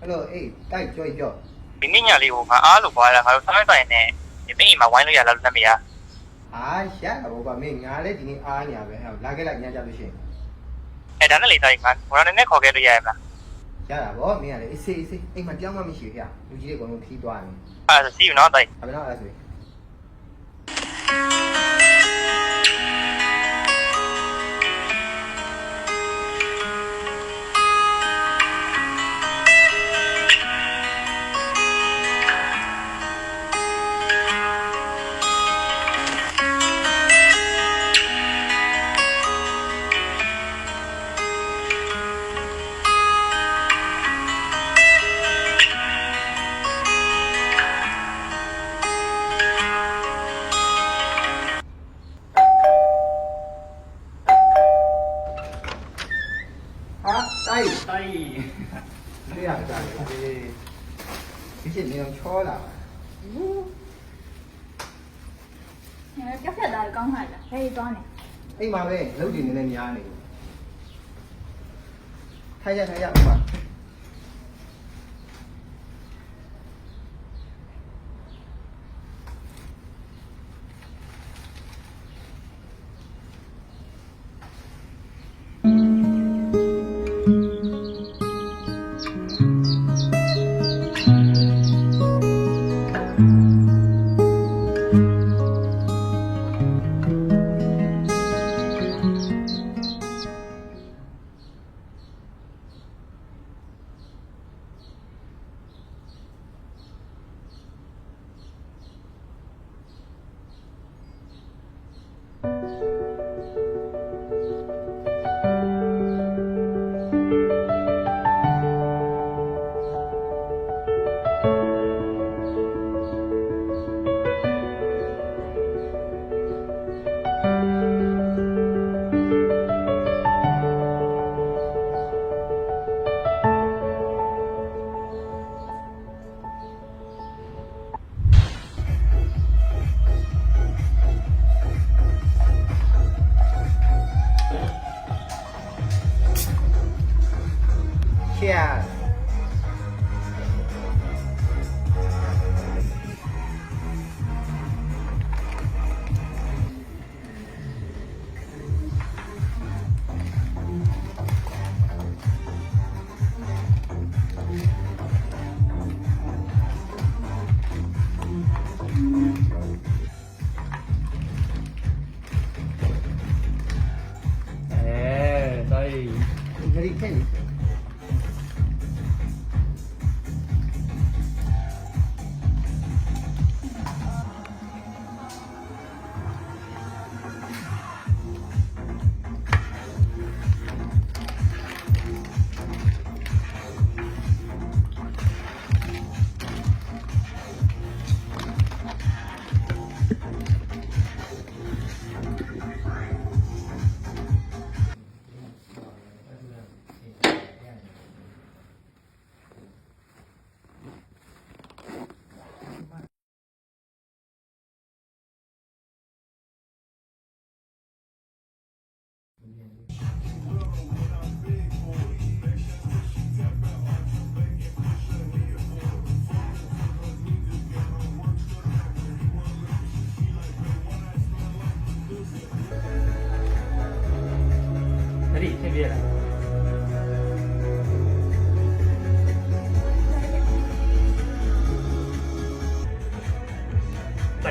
အဲ့တော့အေးတိုက်ကြောကြောဒီနေ့ညလေးကိုငါအားလို့ပွားလာငါတို့စားဆိုင်နဲ့ဒီမင်းအိမ်မှာဝိုင်းလို့ရလားလို့လက်မရအာရတာဘောကမင်းငါလည်းဒီနေ့အားညာပဲဟဲ့လာခဲ့လိုက်ညကြလို့ရှိရင်အဲဒါနဲ့လေသားကြီးငါဘောရနဲ့ခေါ်ခဲ့လို့ရရမလားရတာဗောမင်းကလည်းအေးစေးအေးစေးအိမ်မှာကြောင်းမှမရှိဘူးခင်လူကြီးတွေအကုန်လုံးခီးသွားတယ်အဲ့ဒါစီးယူနော်သားကြီးအမေတော့အဲ့ဒါဆို အိမ်မှာပဲလုပ်ကြည့်နေနေများနေလို့ထိုင်ရထိုင်ရဥပ Cheers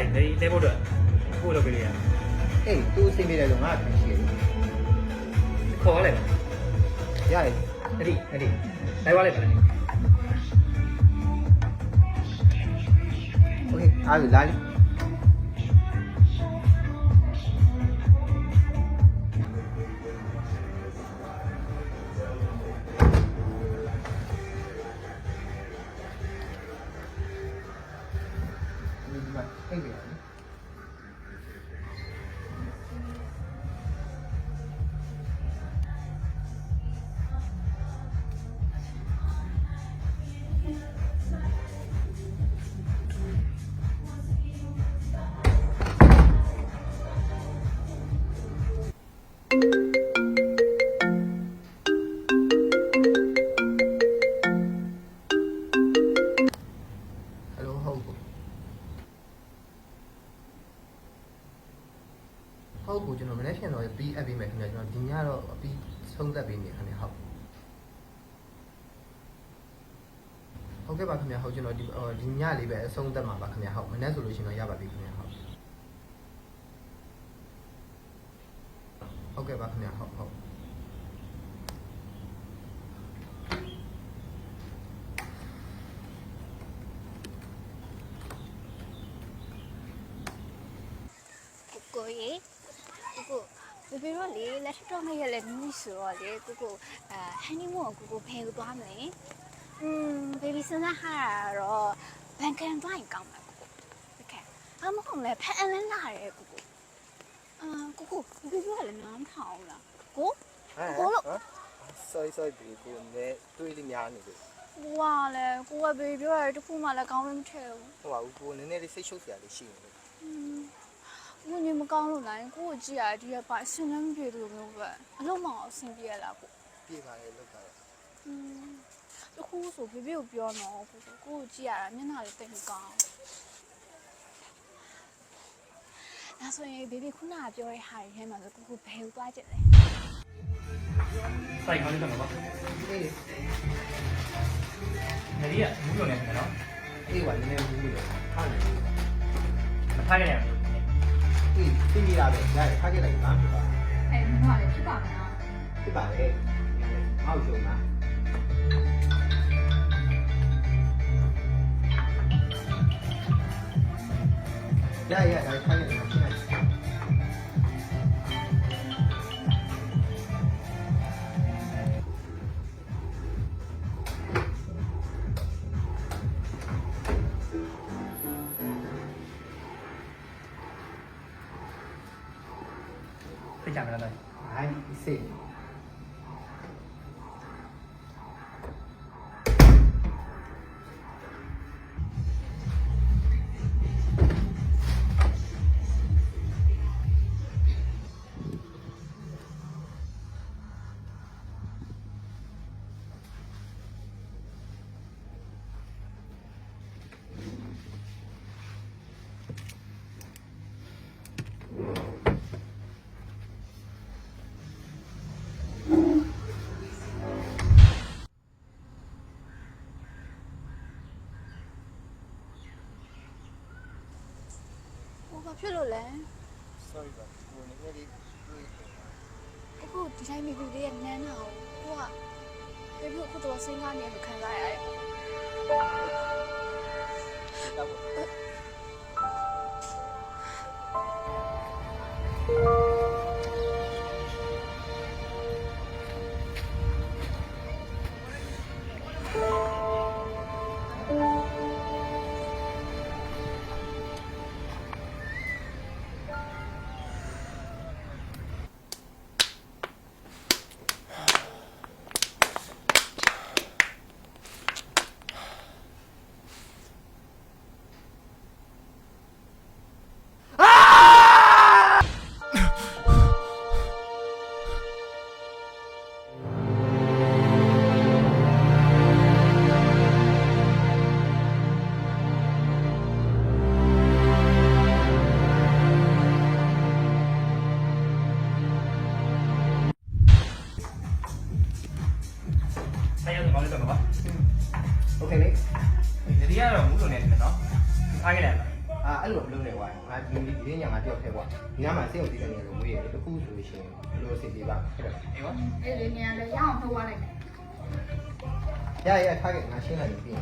နေနေဖို့တော့ကိုလိုကလေးရ အေးသူအဆင်ပြေတယ်လို့ငါခံရှိတယ် ခေါ်လိုက်ပါ ရတယ် အဲ့ဒီအဲ့ဒီတိုက်သွားလိုက်ပါလား โอเคအားလာလိ ဖြင့်တော့ပြီးအပ်ပြီးမယ်ခင်ဗျာကျွန်တော်ဒီညတော့အပြီးဆုံးသက်ပြီးနေခင်ဗျာဟုတ်ဟုတ်ကဲ့ပါခင်ဗျာဟုတ်ကျွန်တော်ဒီအော်ဒီညလေးပဲအဆုံးသက်မှာပါခင်ဗျာဟုတ်မနေ့ဆိုလို့ရှိရင်တော့ရပါပြီခင်ဗျာဟုတ်ဟုတ်ကဲ့ပါခင်ဗျာဟုတ်ဟုတ်ကိုကိုရေကိုကို ဘယ်လိုလဲ laptop မရလဲနီးဆိုတော့လေကိုကိုအဲ honeymoon ကိုကိုဖယ်သွားမယ်อืม baby စဉ်းစားဟာတော့ဘန်ကန်သွားရင်ကောင်းမှာကိုကိုတကယ်အမဟုတ်လဲဖန်အလန်းလာတယ်ကိုကိုအာကိုကိုဘယ်လိုလဲနားမထောင်လားကိုကိုလို့ sorry sorry ဒီကိုနဲ့တွေးလိများနေလို့ကိုကလည်းကိုက baby ပြောရတယ်တခုမှလည်းကောင်းမထည့်ဘူးဟုတ်ပါဘူးကိုနည်းနည်းလေးစိတ်ရှုပ်စရာလေးရှိနေလို့ ကိုနေမကောင်းလို့လားကိုကိုကြည့်ရဒီကပါအစင်လည်းမပြေလို့မျိုးပဲအလုံးမအောင်အဆင်ပြေရလားကိုပြေပါလေလောက်ပါလေอืมတခုဆိုဘေဘေကိုပြောတော့ကိုကိုကိုကြည့်ရတာမျက်နှာလေးတိတ်မကောင်းဒါဆိုရင်ဘေဘေခုနကပြောတဲ့ဟာတွေထဲမှာဆိုကိုကိုဘယ်ကိုသွားကြည့်လဲစိုက်ခေါင်းလေးတော့ပါအေးနဒီကဘူးလုံးနေတယ်နော်အေးဝါနည်းနည်းဘူးလို့ထားနေမထားခဲ့ရဘူး အေးသိရတာပဲရတယ်ထားခဲ့လိုက်ပါဖြစ်ပါအဲ့မမလည်းဖြစ်ပါမလားဖြစ်ပါလေငါ့ကိုရှုံးတာရရဒါထားခဲ့ သိကြမလားတော့အိုင်းစိတ်ကို ဘာဖြစ်လို့လဲ sorry ပါကိုနည်းနည်းလေးတွေးအခုဒီတိုင်းမိပြီးလေးရဲ့နန်းတာကိုကိုကဘေဘေကိုအခုတော့စဉ်းစားနေလို့ခံစားရတယ် တော့ ဒီညငါတယောက်ထဲကွာဒီညမှာစိတ်ကိုတည်တယ်လို့ဝေးရတယ်တခုဆိုလို့ရှိရင်ဘယ်လိုစိတ်ပေးပါဟုတ်တယ်အေးပါအဲ့ဒီနေရာလေးရအောင်ထုတ်သွားလိုက်မယ်ရရထားခဲ့ငါရှင်းလိုက်ပြီ